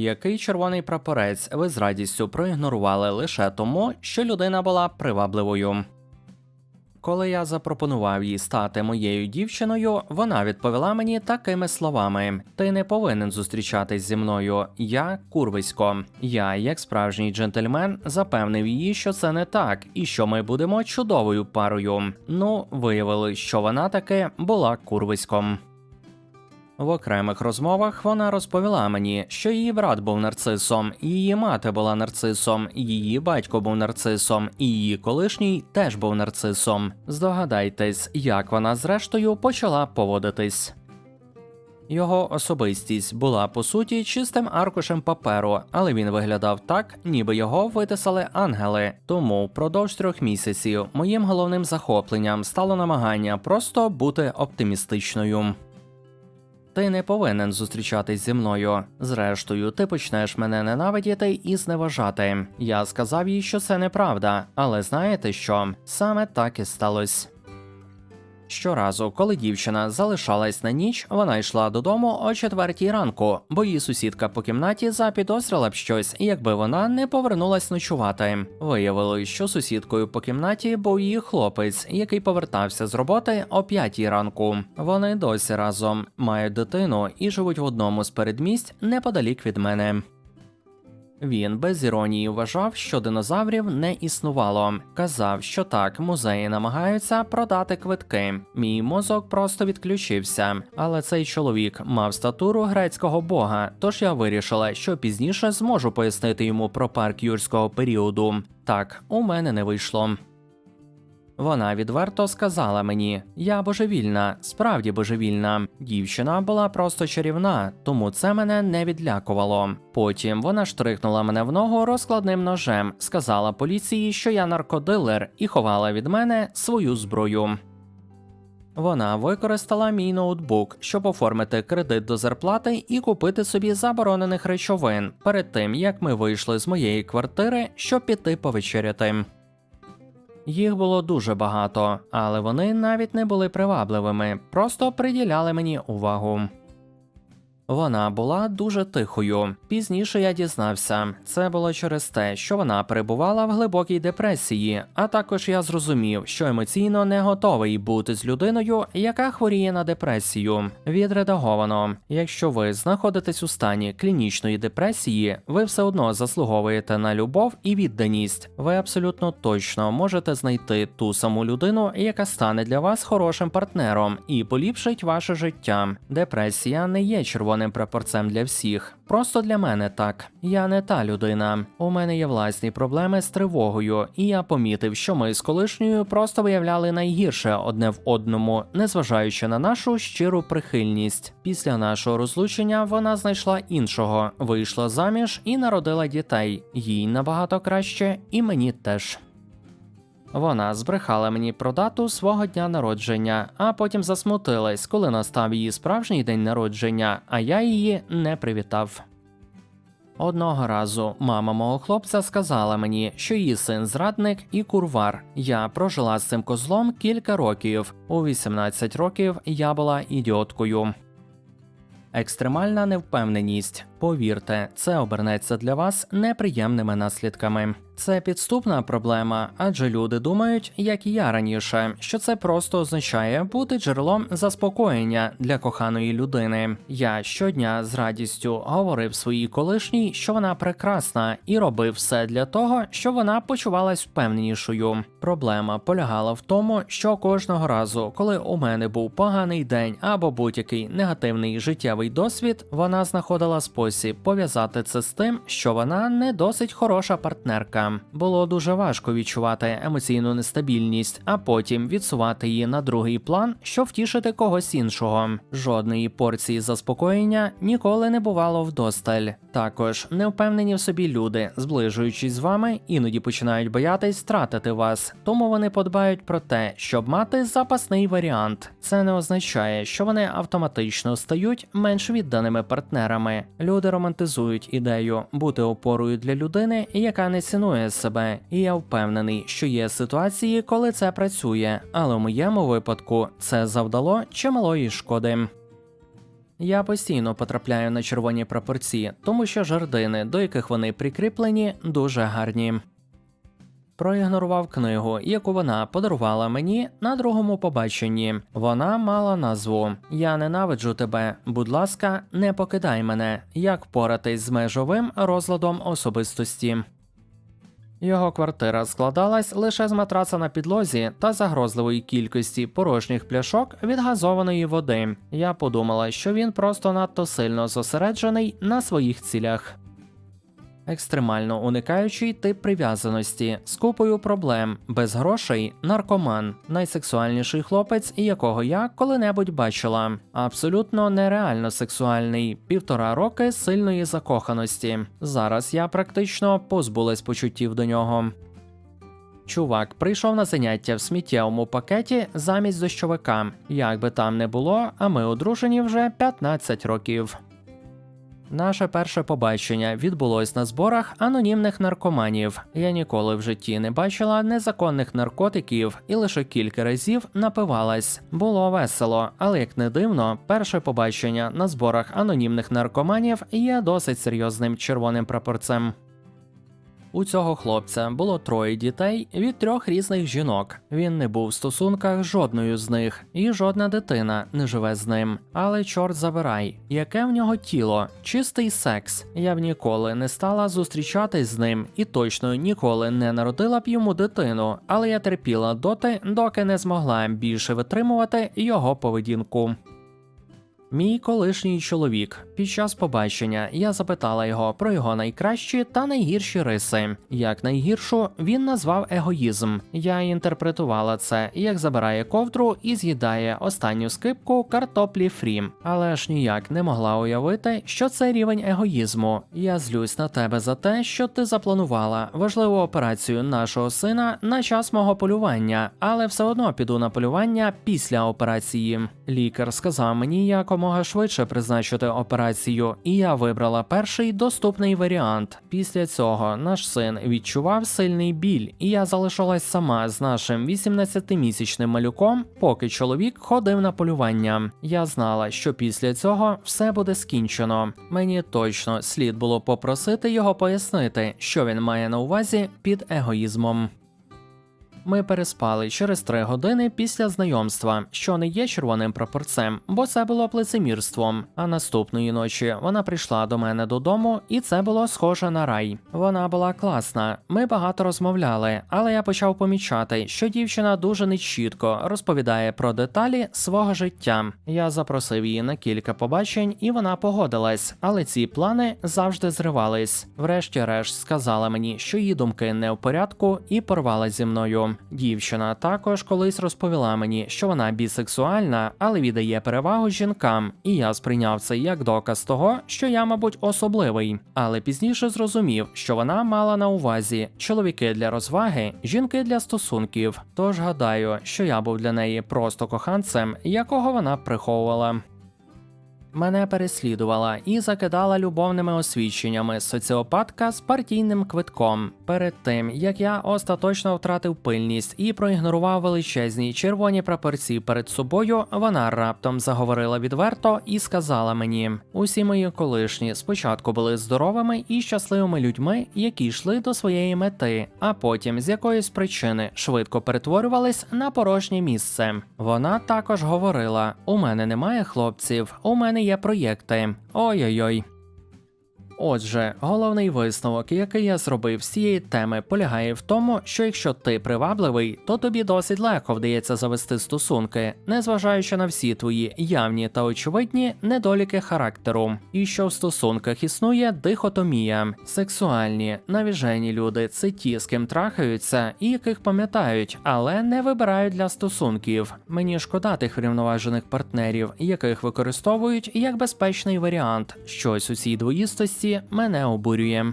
Який червоний прапорець ви з радістю проігнорували лише тому, що людина була привабливою. Коли я запропонував їй стати моєю дівчиною, вона відповіла мені такими словами: Ти не повинен зустрічатись зі мною. Я курвисько. Я, як справжній джентльмен, запевнив її, що це не так, і що ми будемо чудовою парою. Ну, виявилось, що вона таки була курвиськом. В окремих розмовах вона розповіла мені, що її брат був нарцисом, її мати була нарцисом, її батько був нарцисом, і її колишній теж був нарцисом. Здогадайтесь, як вона зрештою почала поводитись. Його особистість була по суті чистим аркушем паперу, але він виглядав так, ніби його витисали ангели. Тому впродовж трьох місяців моїм головним захопленням стало намагання просто бути оптимістичною. Ти не повинен зустрічатись зі мною. Зрештою, ти почнеш мене ненавидіти і зневажати. Я сказав їй, що це неправда, але знаєте що? Саме так і сталося. Щоразу, коли дівчина залишалась на ніч, вона йшла додому о четвертій ранку, бо її сусідка по кімнаті запідозрила б щось, якби вона не повернулась ночувати. Виявилось, що сусідкою по кімнаті був її хлопець, який повертався з роботи о п'ятій ранку. Вони досі разом мають дитину і живуть в одному з передмість неподалік від мене. Він без іронії вважав, що динозаврів не існувало. Казав, що так, музеї намагаються продати квитки. Мій мозок просто відключився. Але цей чоловік мав статуру грецького бога, тож я вирішила, що пізніше зможу пояснити йому про парк юрського періоду. Так, у мене не вийшло. Вона відверто сказала мені: я божевільна, справді божевільна. Дівчина була просто чарівна, тому це мене не відлякувало. Потім вона штрихнула мене в ногу розкладним ножем, сказала поліції, що я наркодилер, і ховала від мене свою зброю. Вона використала мій ноутбук, щоб оформити кредит до зарплати і купити собі заборонених речовин перед тим як ми вийшли з моєї квартири, щоб піти повечеряти. Їх було дуже багато, але вони навіть не були привабливими, просто приділяли мені увагу. Вона була дуже тихою. Пізніше я дізнався, це було через те, що вона перебувала в глибокій депресії, а також я зрозумів, що емоційно не готовий бути з людиною, яка хворіє на депресію. Відредаговано, якщо ви знаходитесь у стані клінічної депресії, ви все одно заслуговуєте на любов і відданість. Ви абсолютно точно можете знайти ту саму людину, яка стане для вас хорошим партнером і поліпшить ваше життя. Депресія не є червоним прапорцем для всіх. Просто для мене так. Я не та людина. У мене є власні проблеми з тривогою, і я помітив, що ми з колишньою просто виявляли найгірше одне в одному, незважаючи на нашу щиру прихильність. Після нашого розлучення вона знайшла іншого, вийшла заміж і народила дітей. Їй набагато краще, і мені теж. Вона збрехала мені про дату свого дня народження, а потім засмутилась, коли настав її справжній день народження, а я її не привітав. Одного разу мама мого хлопця сказала мені, що її син зрадник і курвар. Я прожила з цим козлом кілька років. У 18 років я була ідіоткою. Екстремальна невпевненість. Повірте, це обернеться для вас неприємними наслідками. Це підступна проблема, адже люди думають, як і я раніше, що це просто означає бути джерелом заспокоєння для коханої людини. Я щодня з радістю говорив своїй колишній, що вона прекрасна, і робив все для того, щоб вона почувалась впевненішою. Проблема полягала в тому, що кожного разу, коли у мене був поганий день або будь-який негативний життєвий досвід, вона знаходила спосіб пов'язати це з тим, що вона не досить хороша партнерка. Було дуже важко відчувати емоційну нестабільність, а потім відсувати її на другий план, щоб втішити когось іншого. Жодної порції заспокоєння ніколи не бувало вдосталь. Також невпевнені в собі люди, зближуючись з вами, іноді починають боятись втратити вас, тому вони подбають про те, щоб мати запасний варіант. Це не означає, що вони автоматично стають менш відданими партнерами. Люди романтизують ідею бути опорою для людини, яка не цінує себе, і я впевнений, що є ситуації, коли це працює, але в моєму випадку це завдало чималої шкоди. Я постійно потрапляю на червоні прапорці, тому що жердини, до яких вони прикріплені, дуже гарні. Проігнорував книгу, яку вона подарувала мені на другому побаченні. Вона мала назву Я ненавиджу тебе. Будь ласка, не покидай мене. Як поратись з межовим розладом особистості. Його квартира складалась лише з матраца на підлозі та загрозливої кількості порожніх пляшок від газованої води. Я подумала, що він просто надто сильно зосереджений на своїх цілях. Екстремально уникаючий тип прив'язаності з купою проблем, без грошей, наркоман, найсексуальніший хлопець, якого я коли-небудь бачила. Абсолютно нереально сексуальний, півтора роки сильної закоханості. Зараз я практично позбулась почуттів до нього. Чувак прийшов на заняття в сміттєвому пакеті замість дощовика. Як би там не було, а ми одружені вже 15 років. Наше перше побачення відбулось на зборах анонімних наркоманів. Я ніколи в житті не бачила незаконних наркотиків і лише кілька разів напивалась. Було весело, але як не дивно, перше побачення на зборах анонімних наркоманів є досить серйозним червоним прапорцем. У цього хлопця було троє дітей від трьох різних жінок. Він не був в стосунках з жодною з них, і жодна дитина не живе з ним. Але чорт забирай, яке в нього тіло, чистий секс. Я б ніколи не стала зустрічатись з ним і точно ніколи не народила б йому дитину. Але я терпіла доти, доки не змогла більше витримувати його поведінку. Мій колишній чоловік. Під час побачення я запитала його про його найкращі та найгірші риси. Як найгіршу він назвав егоїзм. Я інтерпретувала це як забирає ковдру і з'їдає останню скипку картоплі фрі, але ж ніяк не могла уявити, що це рівень егоїзму. Я злюсь на тебе за те, що ти запланувала важливу операцію нашого сина на час мого полювання, але все одно піду на полювання після операції. Лікар сказав мені якомога швидше призначити операцію, і я вибрала перший доступний варіант. Після цього наш син відчував сильний біль, і я залишилась сама з нашим 18-місячним малюком, поки чоловік ходив на полювання. Я знала, що після цього все буде скінчено. Мені точно слід було попросити його пояснити, що він має на увазі під егоїзмом. Ми переспали через три години після знайомства, що не є червоним прапорцем, бо це було лицемірством. А наступної ночі вона прийшла до мене додому, і це було схоже на рай. Вона була класна. Ми багато розмовляли, але я почав помічати, що дівчина дуже нечітко розповідає про деталі свого життя. Я запросив її на кілька побачень, і вона погодилась, але ці плани завжди зривались. Врешті-решт сказала мені, що її думки не в порядку, і порвала зі мною. Дівчина також колись розповіла мені, що вона бісексуальна, але віддає перевагу жінкам, і я сприйняв це як доказ того, що я, мабуть, особливий. Але пізніше зрозумів, що вона мала на увазі чоловіки для розваги, жінки для стосунків. Тож гадаю, що я був для неї просто коханцем, якого вона приховувала. Мене переслідувала і закидала любовними освідченнями соціопатка з партійним квитком. Перед тим як я остаточно втратив пильність і проігнорував величезні червоні прапорці перед собою, вона раптом заговорила відверто і сказала мені: усі мої колишні спочатку були здоровими і щасливими людьми, які йшли до своєї мети, а потім з якоїсь причини швидко перетворювались на порожнє місце. Вона також говорила: у мене немає хлопців, у мене є проєкти. Ой-ой-ой. Отже, головний висновок, який я зробив з цієї теми, полягає в тому, що якщо ти привабливий, то тобі досить легко вдається завести стосунки, незважаючи на всі твої явні та очевидні недоліки характеру, і що в стосунках існує дихотомія. Сексуальні, навіжені люди це ті, з ким трахаються і яких пам'ятають, але не вибирають для стосунків. Мені шкода тих врівноважених партнерів, яких використовують як безпечний варіант. Щось у цій двоїстості мене обурює.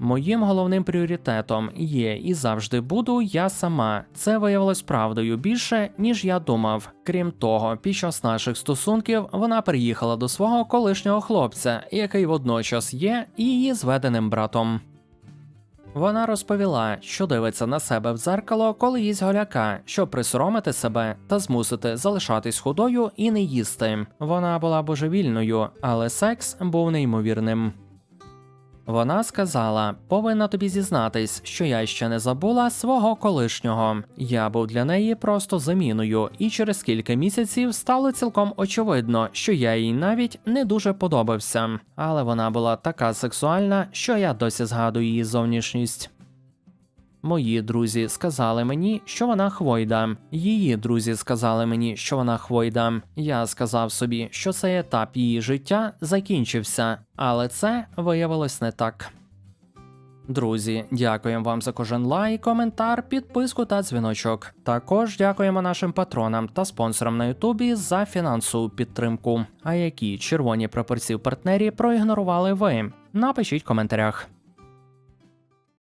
Моїм головним пріоритетом є і завжди буду я сама. Це виявилось правдою більше, ніж я думав. Крім того, під час наших стосунків вона приїхала до свого колишнього хлопця, який водночас є і її зведеним братом. Вона розповіла, що дивиться на себе в дзеркало, коли їсть голяка, щоб присоромити себе та змусити залишатись худою і не їсти. Вона була божевільною, але секс був неймовірним. Вона сказала: повинна тобі зізнатись, що я ще не забула свого колишнього. Я був для неї просто заміною, і через кілька місяців стало цілком очевидно, що я їй навіть не дуже подобався. Але вона була така сексуальна, що я досі згадую її зовнішність. Мої друзі сказали мені, що вона хвойда. Її друзі сказали мені, що вона хвойда. Я сказав собі, що цей етап її життя закінчився, але це виявилось не так. Друзі, дякуємо вам за кожен лайк, коментар, підписку та дзвіночок. Також дякуємо нашим патронам та спонсорам на Ютубі за фінансову підтримку. А які червоні прапорці партнері проігнорували ви? Напишіть в коментарях.